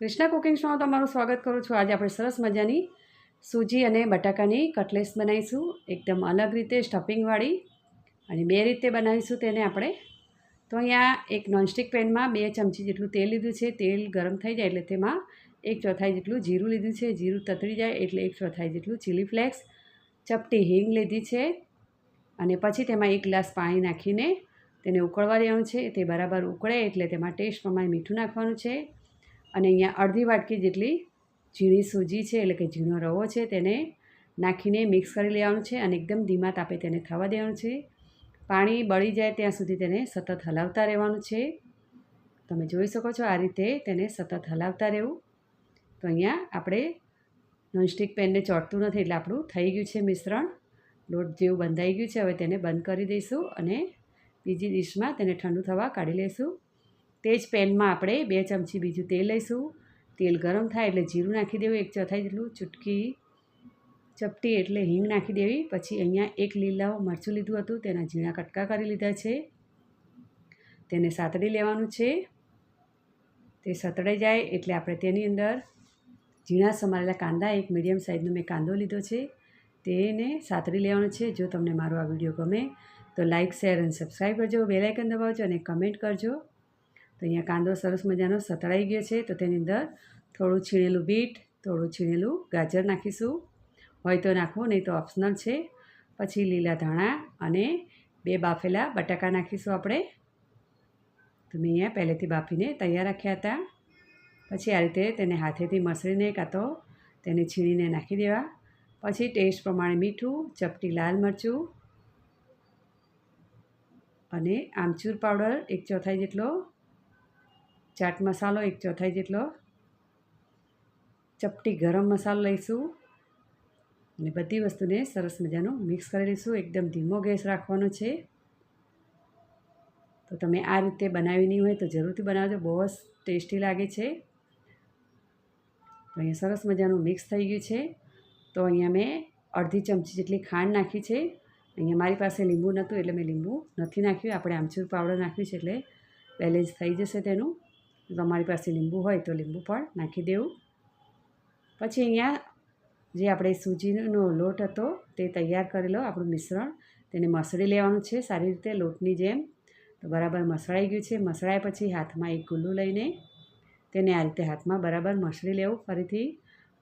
Krishna cooking શોમાં તમારું સ્વાગત કરું છું. આજે આપણે સરસ મજાની સૂજી અને બટાકાની કટલેસ બનાવીશું. એકદમ અલગ રીતે સ્ટફિંગવાળી અને બે રીતે બનાવીશું તેને આપણે. તો અહીંયા એક નોનસ્ટિક પેનમાં બે ચમચી જેટલું તેલ લીધું છે. તેલ ગરમ થઈ જાય એટલે તેમાં એક ચોથાઈ જેટલું જીરું લીધું છે. જીરું તતરી જાય એટલે એક ચોથાઈ જેટલું ચીલી ફ્લેક્સ ચપટી હિંગ લીધી છે અને પછી તેમાં એક ગ્લાસ પાણી નાખીને તેને ઉકળવા દેવાનું છે. તે બરાબર ઉકળે એટલે તેમાં ટેસ્ટ પ્રમાણે મીઠું નાખવાનું છે. અને અહીંયા અડધી વાટકી જેટલી ઝીણી સૂજી છે, એટલે કે ઝીણો રવો છે, તેને નાખીને મિક્સ કરી લેવાનું છે અને એકદમ ધીમા તાપે તેને થવા દેવાનું છે. પાણી બળી જાય ત્યાં સુધી તેને સતત હલાવતા રહેવાનું છે. તમે જોઈ શકો છો આ રીતે તેને સતત હલાવતા રહેવું. તો અહીંયા આપણે નોનસ્ટિક પેનને ચોટતું નથી, એટલે આપણું થઈ ગયું છે મિશ્રણ. લોટ જેવું બંધાઈ ગયું છે, હવે તેને બંધ કરી દઈશું અને બીજી ડીશમાં તેને ઠંડુ થવા કાઢી લઈશું તે જ પેનમાં આપણે બે ચમચી બીજું તેલ લઈશું. તેલ ગરમ થાય એટલે જીરું નાખી દેવું, એક ચોથાઈ જેટલું ચૂટકી ચપટી એટલે હિંગ નાખી દેવી. પછી અહીંયા એક લીલા મરચું લીધું હતું, તેના ઝીણા કટકા કરી લીધા છે. તેને સાતડી લેવાનું છે. તે સતડાઈ જાય એટલે આપણે તેની અંદર ઝીણા સમારેલા કાંદા, એક મીડિયમ સાઇઝનો મેં કાંદો લીધો છે, તેને સાતરી લેવાનું છે. જો તમને મારો આ વીડિયો ગમે તો લાઇક શેર અને સબસ્ક્રાઈબ કરજો. બેલાઇકન દબાવજો અને કમેન્ટ કરજો. તો અહીંયા કાંદો સરસ મજાનો સતળાઈ ગયો છે, તો તેની અંદર થોડું છીણેલું બીટ, થોડું છીણેલું ગાજર નાખીશું. હોય તો નાખવું નહીં તો ઓપ્શનલ છે. પછી લીલા ધાણા અને બે બાફેલા બટાકા નાખીશું આપણે. તો મેં અહીંયા પહેલેથી બાફીને તૈયાર રાખ્યા હતા. પછી આ રીતે તેને હાથેથી મસળીને કાં તો તેને છીણીને નાખી દેવા. પછી ટેસ્ટ પ્રમાણે મીઠું, ચપટી લાલ મરચું અને આમચૂર પાવડર, એક ચોથાઈ જેટલો ચાટ મસાલો એક ચોથાઈ જેટલો ચપટી ગરમ મસાલો લઈશું અને બધી વસ્તુને સરસ મજાનું મિક્સ કરી લઈશું. એકદમ ધીમો ગેસ રાખવાનો છે. તો તમે આ રીતે બનાવી નહીં હોય તો જરૂરથી બનાવજો. બહુ જ ટેસ્ટી લાગે છે. તો અહીંયા સરસ મજાનું મિક્સ થઈ ગયું છે. તો અહીંયા મેં અડધી ચમચી જેટલી ખાંડ નાખી છે. અહીંયા મારી પાસે લીંબુ નહોતું એટલે મેં લીંબુ નથી નાખ્યું. આપણે આમચૂર પાવડર નાખ્યું છે એટલે બેલેન્સ થઈ જશે તેનું. તમારી પાસે લીંબુ હોય તો લીંબુ પણ નાખી દેવું. પછી અહીંયા જે આપણે સૂજીનો લોટ હતો તે તૈયાર કરેલો, આપણું મિશ્રણ. તેને મસળી લેવાનું છે સારી રીતે લોટની જેમ. તો બરાબર મસળાઈ ગયું છે. મસળાય પછી હાથમાં એક ગુલ્લું લઈને તેને આ રીતે હાથમાં બરાબર મસળી લેવું ફરીથી.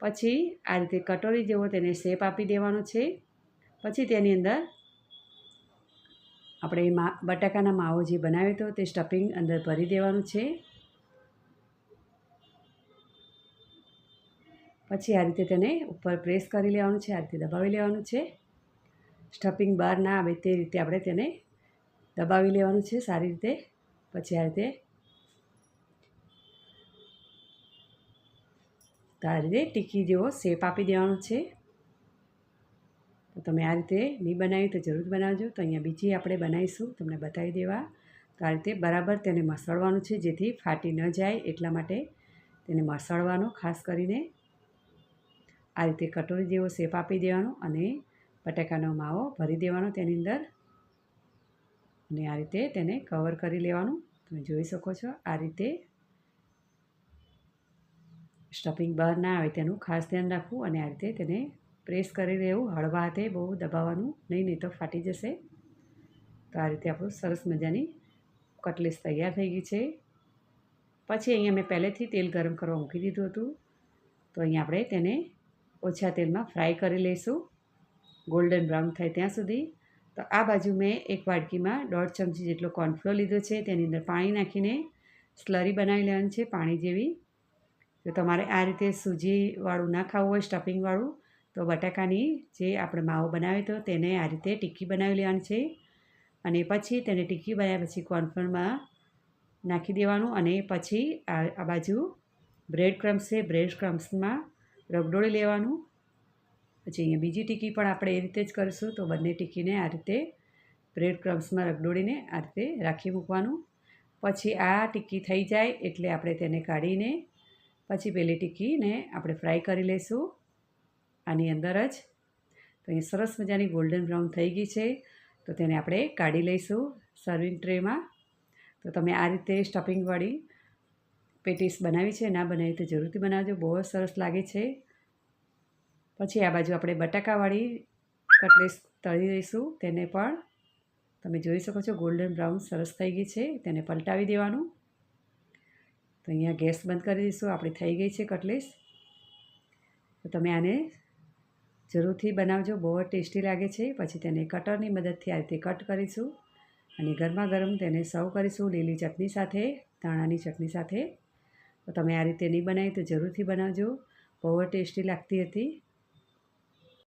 પછી આ રીતે કટોરી જેવો તેને શેપ આપી દેવાનો છે. પછી તેની અંદર આપણે મા બટાકાના માવો જે બનાવ્યો હતો તે સ્ટફિંગ અંદર ભરી દેવાનું છે. પછી આ રીતે તેને ઉપર પ્રેસ કરી લેવાનું છે, આ રીતે દબાવી લેવાનું છે. સ્ટફિંગ બહાર ના આવે તે રીતે આપણે તેને દબાવી લેવાનું છે સારી રીતે. પછી આ રીતે આ રીતે ટીકી જેવો શેપ આપી દેવાનો છે. તો તમે આ રીતે નહીં બનાવી તો જરૂર બનાવજો. તો અહીંયા બીજી આપણે બનાવીશું, તમને બતાવી દેવા. તો આ રીતે બરાબર તેને મસળવાનું છે, જેથી ફાટી ન જાય એટલા માટે તેને મસળવાનો, ખાસ કરીને આ રીતે કટોરી જેવો શેપ આપી દેવાનો અને બટાકાનો માવો ભરી દેવાનો તેની અંદર. અને આ રીતે તેને કવર કરી લેવાનું. તમે જોઈ શકો છો આ રીતે સ્ટફિંગ બહાર ના આવે તેનું ખાસ ધ્યાન રાખવું અને આ રીતે તેને પ્રેસ કરી રહેવું. હળવા હાથે બહુ દબાવવાનું નહીં નહીં તો ફાટી જશે. તો આ રીતે આપણું સરસ મજાની કટલેસ તૈયાર થઈ ગઈ છે. પછી અહીંયા મેં પહેલેથી તેલ ગરમ કરવા મૂકી દીધું હતું. તો અહીંયા આપણે તેને ઓછા તેલમાં ફ્રાય કરી લઈશું. ગોલ્ડન બ્રાઉન થાય ત્યાં સુધી. તો આ બાજુ મેં એક વાડકીમાં દોઢ ચમચી જેટલો કોર્નફ્લોર લીધો છે. તેની અંદર પાણી નાખીને સ્લરી બનાવી લેવાની છે પાણી જેવી. તો તમારે આ રીતે સૂજીવાળું ના ખાવું હોય સ્ટફિંગવાળું તો બટાકાની જે આપણે માવો બનાવ્યો હતો તેને આ રીતે ટિક્કી બનાવી લેવાની છે. અને પછી તેને ટીક્કી બનાવ્યા પછી કોર્નફ્લોરમાં નાખી દેવાનું. અને પછી આ બાજુ બ્રેડ ક્રમ્સ છે. બ્રેડ ક્રમ્સમાં રગડોળી લેવાનું. પછી અહીંયા બીજી ટીકી પણ આપણે એ રીતે જ કરીશું. તો બંને ટીકીને આ રીતે બ્રેડ ક્રમ્સમાં રગડોળીને આ રીતે રાખી મૂકવાનું. પછી આ ટીકી થઈ જાય એટલે આપણે તેને કાઢીને પછી પેલી ટીકીને આપણે ફ્રાય કરી લઈશું આની અંદર જ. તો અહીં સરસ મજાની ગોલ્ડન બ્રાઉન થઈ ગઈ છે. તો તેને આપણે કાઢી લઈશું સર્વિંગ ટ્રેમાં. તો તમે આ રીતે સ્ટફિંગવાળી પેટીસ બનાવી છે, ના બનાવી તો જરૂરથી બનાવજો, બહુ સરસ લાગે છે. પછી આ બાજુ આપણે બટાકાવાળી કટલેસ તળી દઈશું, તેને પણ તમે જોઈ શકો છો ગોલ્ડન બ્રાઉન સરસ થઈ ગઈ છે, તેને પલટાવી દેવાનું. તો અહીંયા ગેસ બંધ કરી દઈશું, આપણી થઈ ગઈ છે કટલેસ. તો તમે આને જરૂરથી બનાવજો, બહુ જ ટેસ્ટી લાગે છે. પછી તેને કટરની મદદથી આ રીતે કટ કરીશું અને ગરમા ગરમ તેને સર્વ કરીશું લીલી ચટણી સાથે, ધાણાની ચટણી સાથે. તો તમે આ રીતે નહીં બનાવી તો જરૂરથી બનાવજો. બહુ ટેસ્ટી લાગતી હતી.